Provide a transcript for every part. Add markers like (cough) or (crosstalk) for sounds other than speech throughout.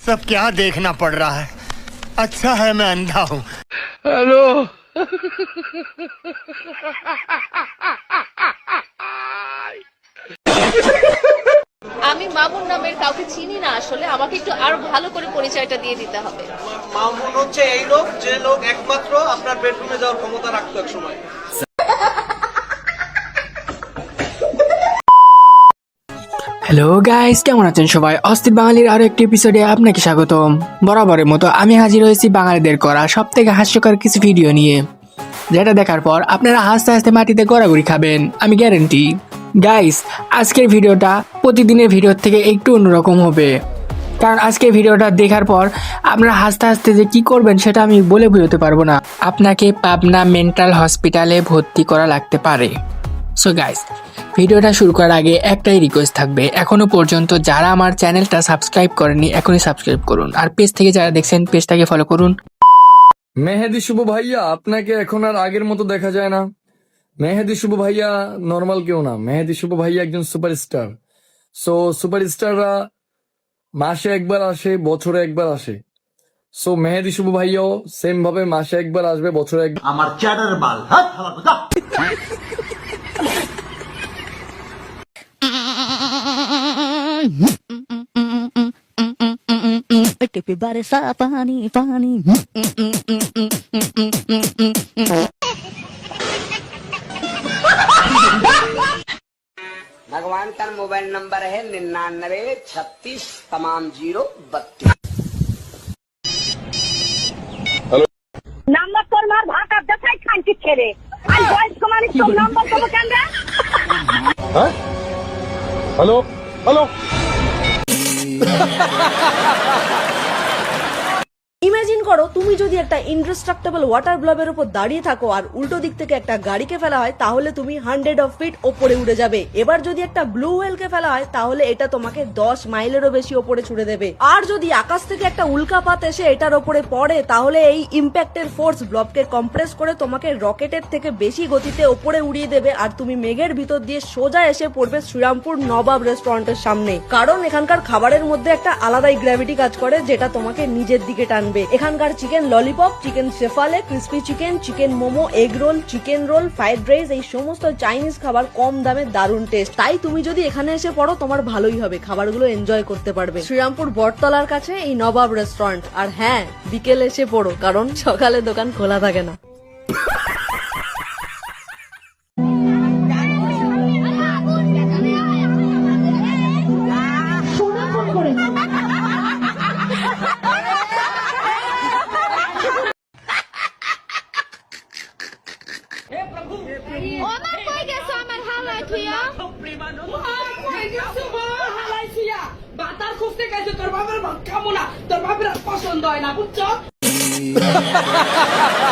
सब क्या देखना पड़ रहा है अच्छा है मैं अंधा हूँ আমি মামুন নামের কাউকে চিনি না আসলে আমাকে একটু আরো ভালো করে পরিচয়টা দিয়ে দিতে হবে মামুন হচ্ছে এই লোক যে লোক একমাত্র আপনার বেডরুমে যাওয়ার ক্ষমতা রাখতো এক সময় হ্যালো গাইস কেমন আছেন সবাই? অস্থির বাঙালির আরও একটি এপিসোডে আপনাকে স্বাগতম। বরাবরের মতো আমি হাজির হয়েছি বাঙালিদের করা সব থেকে হাস্যকর কিছু ভিডিও নিয়ে। যেটা দেখার পর আপনারা হাসতে হাসতে মাটিতে গড়াগড়ি খাবেন, আমি গ্যারেন্টি গাইস আজকের ভিডিওটা প্রতিদিনের ভিডিওর থেকে একটু অন্যরকম হবে। কারণ আজকে ভিডিওটা দেখার পর আপনারা হাসতে হাসতে যে কি করবেন সেটা আমি বলে বুঝতে পারব না। আপনাকে পাবনা মেন্টাল হসপিটালে ভর্তি করা লাগতে পারে। সো গাইস ভিডিওটা শুরু করার আগে একটাই রিকোয়েস্ট থাকবে। এখনও পর্যন্ত যারা আমার চ্যানেলটা সাবস্ক্রাইব করেনি এখনই সাবস্ক্রাইব করুন। আর পেজ থেকে যারা দেখছেন পেজটাকে ফলো করুন। মেহেদি শুভ ভাইয়া আপনাকে এখন আর আগের মতো দেখা যায় না। মেহেদি শুভ ভাইয়া নর্মাল কেউ না। মেহেদি শুভ ভাইয়া একজন সুপারস্টার সো সুপারস্টাররা মাসে একবার আসে বছরে একবার আসে। সো মেহেদি শুভ ভাইয়াও সেম ভাবে মাসে একবার আসবে বছরে একবার আমার চ্যাটার বাল। टिपी बरसा पानी पानी भगवान का मोबाइल नंबर है निन्यानवे छत्तीस तमाम जीरो बत्तीस নাম্বার তোর মার ভাত আর দেখাই খানটি ছেড়ে আর বয়স কমানি তোর নাম্বার দেবো কেন রে হ্যালো হ্যালো (laughs) ইমাজিন করো, তুমি যদি একটা ইনডেস্ট্রাক্টেবল ওয়াটার ব্লবের উপর দাঁড়িয়ে থাকো আর উল্টো দিক থেকে একটা গাড়িকে ফেলা হয়, তাহলে তুমি হান্ড্রেড অফ ফিট ওপরে উড়ে যাবে। এবার যদি একটা ব্লু হোয়েলকে ফেলা হয়, তাহলে এটা তোমাকে দশ মাইলেরও বেশি ওপরে ছুড়ে দেবে। আর যদি আকাশ থেকে একটা উল্কাপাত এসে এটার ওপরে পড়ে, তাহলে এই ইম্প্যাক্টের ফোর্স ব্লবকে কম্প্রেস করে তোমাকে রকেটের থেকে বেশি গতিতে ওপরে উড়িয়ে দেবে আর তুমি মেঘের ভিতর দিয়ে সোজা এসে পড়বে শ্রীরামপুর নবাব রেস্টুরেন্টের সামনে। কারণ এখানকার খাবারের মধ্যে একটা আলাদাই গ্র্যাভিটি কাজ করে, যেটা তোমাকে নিজের দিকে টানবে। এখানকার চিকেন ললিপপ চিকেন সেফালে crispy chicken chicken momo egg roll chicken roll fried rice এই সমস্ত চাইনিজ খাবার কম দামে দারুণ টেস্ট তাই তুমি যদি এখানে এসে পড়ো, তোমার ভালোই হবে। খাবারগুলো এনজয় করতে পারবে। শ্রীরামপুর বটতলার কাছে এই নবাব রেস্টুরেন্ট আর হ্যাঁ বিকেল এসে পড়ো, কারণ সকালে দোকান খোলা থাকে না। বাতার খুঁজতে গেছে তোর বাবার ভাত খাব না তোর বাবার পছন্দ হয় না বুঝছ? (laughs)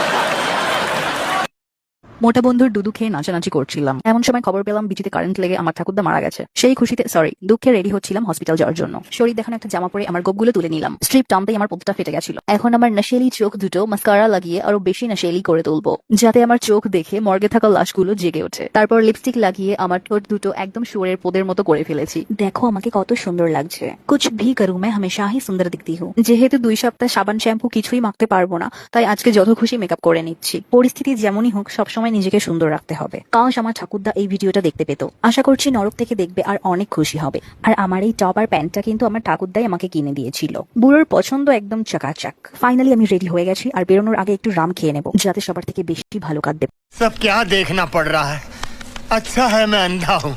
মোটা বন্ধুর দুধু খেয়ে নাচানাচি করছিলাম এমন সময় খবর পেলাম বিচিতে কারেন্ট লেগে আমার ঠাকুরদা মারা গেছে সেই খুশিতে সরি দুঃখে রেডি হচ্ছিলাম হসপিটাল যাওয়ার জন্য শরীর দেখানো একটা জামা পরে আমার গোপগুলো তুলে নিলাম স্ট্রিপ টানতেই আমার পোতটা ফেটে গেছিল এখন আমার নশেলি চোখ দুটো মাস্কারা লাগিয়ে আরো বেশি নশেলি করে তুলবো যাতে আমার চোখ দেখে মর্গে থাকা লাশগুলো জেগে ওঠে তারপর লিপস্টিক লাগিয়ে আমার ঠোঁট দুটো একদম শুয়োরের পোদের মতো করে ফেলেছি দেখো আমাকে কত সুন্দর লাগছে কুছ ভি করু मैं हमेशा ही সুন্দর দিখতি হু যেহেতু দুই সপ্তাহ সাবান শ্যাম্পু কিছুই মাখতে পারবো না তাই আজকে যত খুশি মেকআপ করে নিচ্ছি পরিস্থিতি যেমনই হোক সবসময় নিজেকে সুন্দর রাখতে হবে কাশ আমার ঠাকুরদা এই ভিডিওটা দেখতে পেত আশা করছি নরক থেকে দেখবে আর অনেক খুশি হবে আর আমার এই টপ আর প্যান্টটা কিন্তু আমার ঠাকুরদাই আমাকে কিনে দিয়েছিল বুড়োর পছন্দ একদম চাকাচাক ফাইনালি আমি রেডি হয়ে গেছি আর বেরোনোর আগে একটু রাম খেয়ে নেবো যাতে সবার থেকে বেশি ভালো কাঁদবে सब क्या देखना पड़ रहा है अच्छा है मैं अंधा हूँ